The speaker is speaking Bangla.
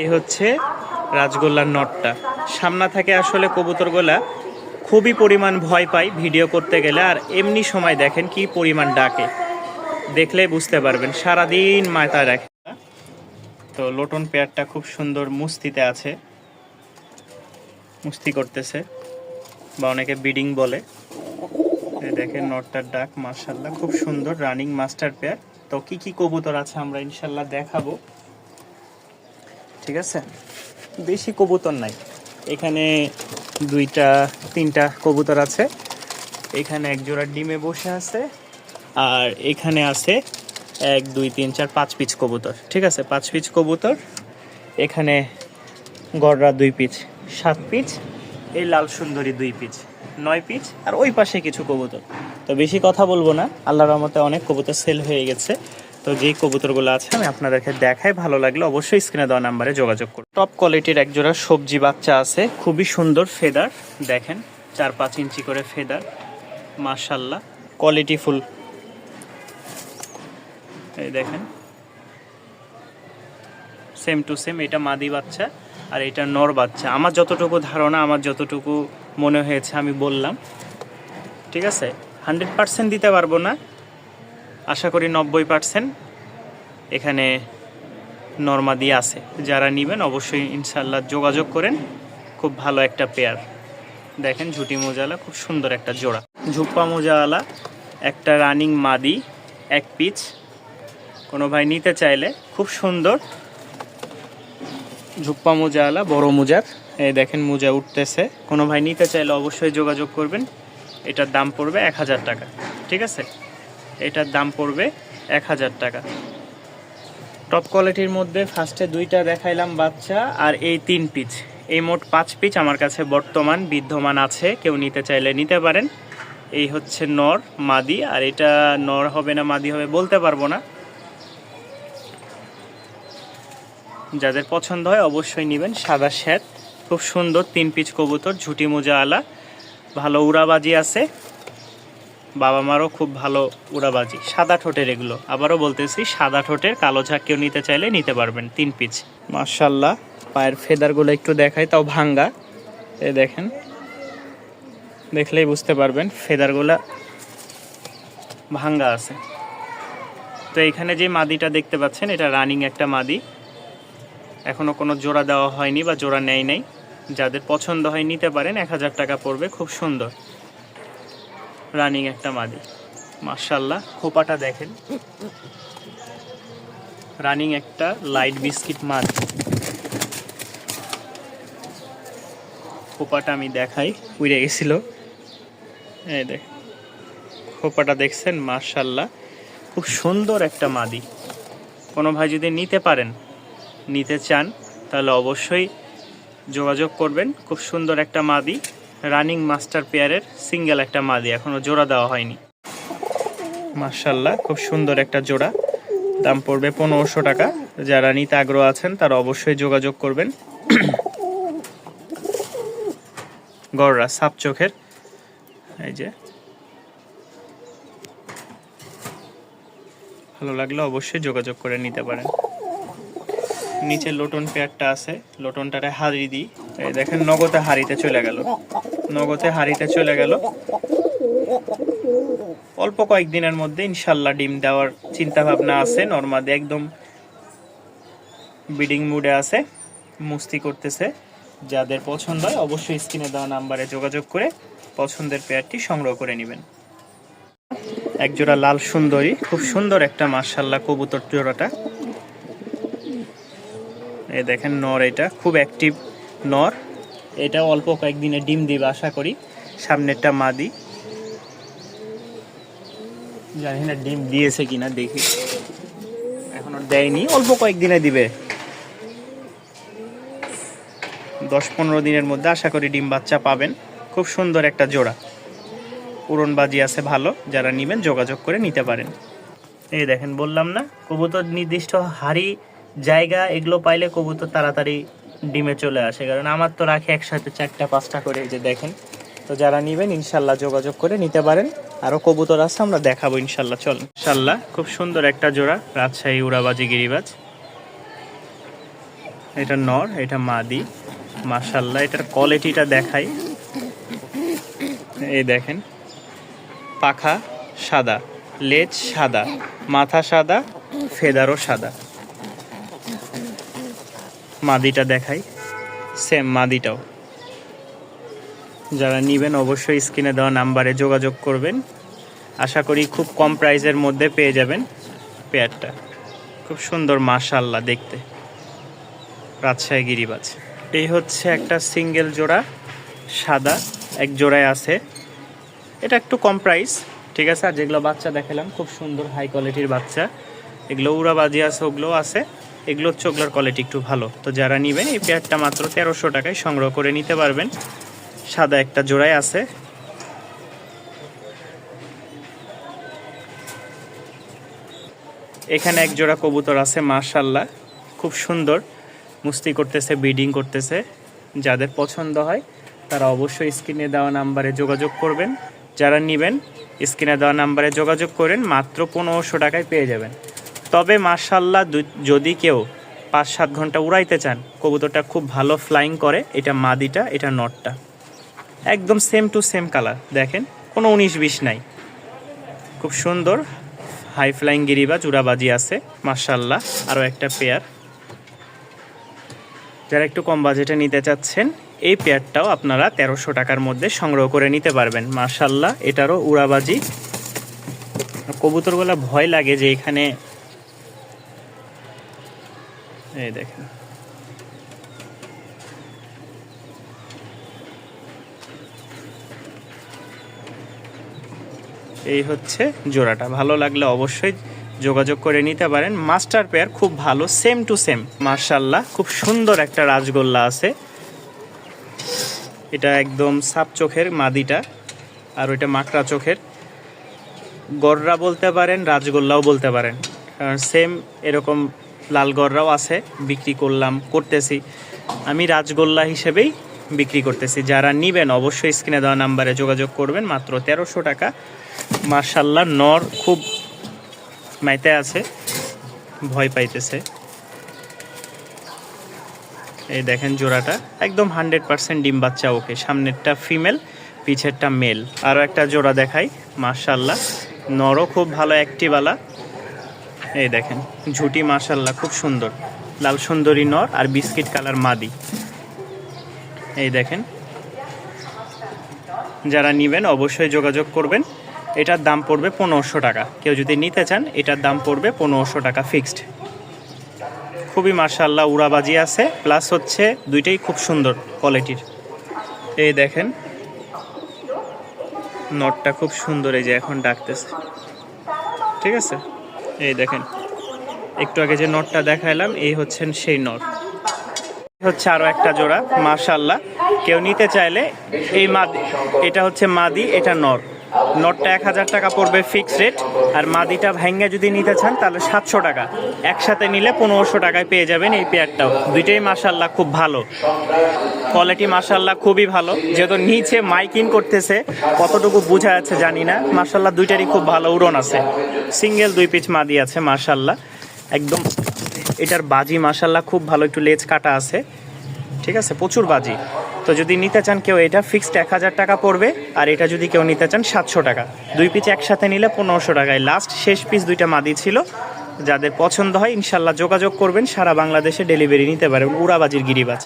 এই হচ্ছে রাজগোল্লার নটটা। সামনা থাকে আসলে কবুতরগুলা খুবই পরিমাণ ভয় পাই ভিডিও করতে গেলে, আর এমনি সময় দেখেন কি পরিমাণ ডাকে। দেখলেই বুঝতে পারবেন, সারাদিন মাথা রাখে। তো লোটন পেয়ারটা খুব সুন্দর মুস্তিতে আছে। মুস্তি করতেছে, বা অনেকে বিডিং বলে। দেখেন নটটার ডাক মার্শাল্লাহ খুব সুন্দর রানিং মাস্টার পেয়ার। তো কি কি কবুতর আছে আমরা ইনশাল্লাহ দেখাবো। ঠিক আছে? বেশি কবুতর নাই। এখানে দুইটা, তিনটা কবুতর আছে। এখানে এক জোড়া ডিমে বসে আছে। আর এখানে আছে এক, দুই, তিন, চার, পাঁচ পিচ কবুতর। ঠিক আছে? পাঁচ পিচ কবুতর। এখানে গড়রা দুই পিচ, সাত পিচ, এই লাল সুন্দরী দুই পিচ, নয় পিচ, আর ওই পাশে কিছু কবুতর। তো বেশি কথা বলব না। আল্লাহর রহমতে অনেক কবুতর সেল হয়ে গেছে। তো যেই কবুতরগুলো আছে, আমি আপনাদেরকে দেখাই। ভালো লাগলে অবশ্যই স্ক্রিনে দেওয়া নাম্বারে যোগাযোগ করুন। টপ কোয়ালিটির এক জোড়া সবজি বাচ্চা আছে। খুবই সুন্দর ফেদার, দেখেন, চার পাঁচ ইঞ্চি করে ফেদার মাশাল্লাহ কোয়ালিটি ফুল এই দেখেন সেম টু সেম এটা মাদি বাচ্চা আর এটা নর বাচ্চা। আমার যতটুকু ধারণা, আমার যতটুকু মনে হয়েছে, আমি বললাম। ঠিক আছে? হান্ড্রেড পার্সেন্ট দিতে পারব না। আশা করি নব্বই পার্সেন্ট এখানে নর্মাদি আছে। যারা নেবেন অবশ্যই ইনশাল্লাহ যোগাযোগ করেন। খুব ভালো একটা পেয়ার দেখেন ঝুটি মোজালা, খুব সুন্দর একটা জোড়া। ঝুপ্পা মোজাওয়ালা একটা রানিং মাদি, এক পিচ কোনো ভাই নিতে চাইলে খুব সুন্দর। ঝুপ্পা মোজাওয়ালা বড় মোজার। এই দেখেন মোজা উঠতেছে। কোনো ভাই নিতে চাইলে অবশ্যই যোগাযোগ করবেন। এটার দাম পড়বে এক হাজার টাকা। ঠিক আছে? এটার দাম পড়বে এক হাজার টাকা। টপ কোয়ালিটির মধ্যে ফার্স্টে দুইটা দেখাইলাম বাচ্চা আর এই তিন পিচ। এই মোট পাঁচ পিচ আমার কাছে বর্তমান বিদ্যমান আছে, কেউ নিতে চাইলে নিতে পারেন। এই হচ্ছে নর, মাদি, আর এটা নর হবে না মাদি হবে বলতে পারব না। যাদের পছন্দ হয় অবশ্যই নেবেন, সাদা শ্যাট খুব সুন্দর তিন পিচ কবুতর, ঝুটি মোজা আলা, ভালো উড়াবাজি আছে। বাবা মারও খুব ভালো উড়াবাজি, সাদা ঠোঁটের এগুলো। আবারও বলতেছি, সাদা ঠোঁটের কালো ঝাঁক কেউ নিতে চাইলে নিতে পারবেন, তিন পিচ। মার্শাল্লাহ পায়ের ফেদারগুলো একটু দেখাই, তাও ভাঙ্গা। এই দেখেন, দেখলেই বুঝতে পারবেন, ফেদারগুলা ভাঙ্গা আছে। তো এখানে যে মাদিটা দেখতে পাচ্ছেন, এটা রানিং একটা মাদি। এখনও কোনো জোড়া দেওয়া হয়নি বা জোড়া নেয় নাই। যাদের পছন্দ হয় নিতে পারেন, এক হাজার টাকা পড়বে, খুব সুন্দর। রানিং একটা মাদি। মার্শাল্লাহ খোপাটা দেখেন। রানিং একটা লাইট বিস্কিট মাদি। খোপাটা আমি দেখাই, উড়ে গেছিল। এই দেখ, খোপাটা দেখছেন? মার্শাল্লাহ খুব সুন্দর একটা মাদি। কোনো ভাই যদি নিতে পারেন, নিতে চান, তাহলে অবশ্যই যোগাযোগ করবেন। খুব সুন্দর একটা মাদি। রানিং মাস্টার পেয়ারের সিঙ্গেল একটা মাদি, এখনও জোড়া দেওয়া হয়নি। মার্শাল্লাহ খুব সুন্দর একটা জোড়া। দাম পড়বে পনেরোশো টাকা। যারা নিতে আগ্রহ আছেন, তারা অবশ্যই যোগাযোগ করবেন। গড়রা সাপ চোখের। এই যে। ভালো লাগলে অবশ্যই যোগাযোগ করে নিতে পারেন। নিচে লোটন পেয়ারটা আছে, লোটনটারে হাড়ি দিই। এই দেখেন নগদে হাড়িতে চলে গেল। নগদে হাড়িতে চলে গেল। অল্প কয়েকদিনের মধ্যে ইনশাল্লাহ ডিম দেওয়ার চিন্তা ভাবনা আছে। নর্মাদি একদম বিডিং মুডে আছে, মুস্তি করতেছে। যাদের পছন্দ হয় অবশ্যই স্ক্রিনে দেওয়া নাম্বারে যোগাযোগ করে পছন্দের পেয়ারটি সংগ্রহ করে নেবেন। একজোড়া লাল সুন্দরী, খুব সুন্দর একটা মার্শাল্লাহ কবুতর জোড়াটা। এই দেখেন নর এটা, খুব অ্যাক্টিভ নর। এটা অল্প কয়েকদিনে ডিম দিবে আশা করি। সামনেরটা মাদি। জানি না ডিম দিয়েছে কিনা দেখি। এখনও দেয়নি অল্প কয়েকদিনে দিবে। দশ পনেরো দিনের মধ্যে আশা করি ডিম বাচ্চা পাবেন। খুব সুন্দর একটা জোড়া। উড়নবাজি আছে ভালো যারা নেবেন যোগাযোগ করে নিতে পারেন। এই দেখেন বললাম না কবুতর নির্দিষ্ট হাড়ি জায়গা এগুলো পাইলে কবুতর তাড়াতাড়ি ডিমে চলে আসে, কারণ আমার তো রাখে একসাথে চারটা, পাঁচটা করে এই যে দেখেন। তো যারা নেবেন, ইনশাল্লাহ যোগাযোগ করে নিতে পারেন। আরও কবুতর আছে, আমরা দেখাবো, ইনশাল্লাহ। চল। ইনশাল্লাহ, খুব সুন্দর একটা জোড়া, রাজশাহী উড়াবাজি গিরিবাজ। এটা নর, এটা মাদি। মাশাল্লাহ, এটার কোয়ালিটিটা দেখাই। এই দেখেন, পাখা সাদা, লেজ সাদা, মাথা সাদা, ফেদারও সাদা। মাদিটা দেখাই। সেম মাদিটাও। যারা নেবেন অবশ্যই স্ক্রিনে দেওয়া নাম্বারে যোগাযোগ করবেন। আশা করি খুব কম প্রাইসের মধ্যে পেয়ে যাবেন পেয়ারটা। খুব সুন্দর মাশাল্লাহ দেখতে। রাজশাহী গিরিবাজ। এই হচ্ছে একটা সিঙ্গেল জোড়া, সাদা, এক জোড়ায় আছে। এটা একটু কম প্রাইস, ঠিক আছে? আর যেগুলো বাচ্চা দেখালাম, খুব সুন্দর হাই কোয়ালিটির বাচ্চা। এগুলো উড়াবাজি আছে, ওগুলোও আছে। এগুলো হচ্ছে কোয়ালিটি একটু ভালো। তো যারা নেবেন, এই পেয়ারটা মাত্র তেরোশো টাকায় সংগ্রহ করে নিতে পারবেন। সাদা একটা জোড়ায় আছে। এখানে এক জোড়া কবুতর আছে মার্শাল্লাহ খুব সুন্দর। মুস্তি করতেছে ব্রিডিং করতেছে। যাদের পছন্দ হয়, তারা অবশ্যই স্ক্রিনে দেওয়া নাম্বারে যোগাযোগ করবেন। যারা নেবেন, স্ক্রিনে দেওয়া নাম্বারে যোগাযোগ করেন, মাত্র পনেরোশো টাকায় পেয়ে যাবেন। তবে মার্শাল্লাহ যদি কেউ পাঁচ সাত ঘণ্টা উড়াইতে চান, কবুতরটা খুব ভালো ফ্লাইং করে। এটা মাদিটা, এটা নটটা। একদম সেম টু সেম কালার দেখেন, কোনো উনিশ বিশ নাই। খুব সুন্দর হাই ফ্লাইং গিরিবা চূড়াবাজি আছে মার্শাল্লাহ আরও একটা পেয়ার যারা একটু কম বাজেটে নিতে চাচ্ছেন, এই পেয়ারটাও আপনারা তেরোশো টাকার মধ্যে সংগ্রহ করে নিতে পারবেন। মার্শাল্লাহ এটারও উড়াবাজি। কবুতরগুলো ভয় লাগে যে এখানে এই দেখেন। এই হচ্ছে জোড়াটা। ভালো লাগলে অবশ্যই যোগাযোগ করে নিতে পারেন। মাস্টার পেয়ার খুব ভালো সেম টু সেম মার্শাল্লাহ খুব সুন্দর একটা রাজগোল্লা আছে। এটা একদম সাপ চোখের মাদিটা আর ওইটা মাকড়া চোখের। গররা বলতে পারেন, রাজগোল্লাও বলতে পারেন। কারণ সেম এরকম লাল গররাও আছে, বিক্রি করলাম, করতেছি। আমি রাজগোল্লা হিসেবেই বিক্রি করতেছি। যারা নিবেন অবশ্যই স্ক্রিনে দেওয়া নাম্বারে যোগাযোগ করবেন, মাত্র তেরোশো টাকা। মার্শাল্লাহ নর খুব মাইতে আছে, ভয় পাইতেছে। এই দেখেন জোড়াটা, একদম হান্ড্রেড পার্সেন্ট ডিম বাচ্চা ওকে, সামনেরটা ফিমেল, পিছেরটা মেল। আরও একটা জোড়া দেখাই মার্শাল্লাহ নরও খুব ভালো অ্যাক্টিভালা এই দেখেন, ঝুটি মার্শাল্লাহ খুব সুন্দর। লাল সুন্দরী নর আর বিস্কিট কালার মাদি। এই দেখেন, যারা নিবেন অবশ্যই যোগাযোগ করবেন। এটার দাম পড়বে পনেরোশো টাকা। কেউ যদি নিতে চান, এটার দাম পড়বে পনেরোশো টাকা ফিক্সড খুবই মার্শাল্লাহ উড়াবাজি আছে প্লাস হচ্ছে দুইটাই খুব সুন্দর কোয়ালিটির এই দেখেন, নটটা খুব সুন্দর, এই যে এখন ডাকতেছে। ঠিক আছে? দেখেন, একটু আগে যে নটটা দেখাইলাম, এই হচ্ছেন সেই নট। হচ্ছে আরও একটা জোড়া মাশাল্লাহ কেউ নিতে চাইলে এই মাদি, এটা হচ্ছে মাদি, এটা নর নটটা এক হাজার টাকা পড়বে ফিক্স রেট আর মাদিটা ভেঙ্গে যদি নিতে চান, তাহলে সাতশো টাকা। একসাথে নিলে পনেরোশো টাকায় পেয়ে যাবেন এই পেয়ারটাও দুইটাই মাশাল্লাহ খুব ভালো। কোয়ালিটি মাশাল্লাহ খুবই ভালো। যেহেতু নিচে মাইকিং করতেছে, কতটুকু বোঝা যাচ্ছে জানি না। মাশাল্লাহ দুইটারই খুব ভালো উড়ন আছে। সিঙ্গেল দুই পিচ মাদি আছে মাশাল্লাহ একদম এটার বাজি মাশাল্লাহ খুব ভালো, একটু লেজ কাটা আছে। ঠিক আছে? প্রচুর বাজি। তো যদি নিতে চান কেউ এটা ফিক্সড এক হাজার টাকা পড়বে, আর এটা যদি কেউ নিতে চান সাতশো টাকা। দুই পিস একসাথে নিলে পনেরোশো টাকায়। লাস্ট শেষ পিস দুইটা মাদি ছিল। যাদের পছন্দ হয়, ইনশাল্লাহ যোগাযোগ করবেন, সারা বাংলাদেশে ডেলিভারি নিতে পারবেন। উড়াবাজির গিরিবাজ।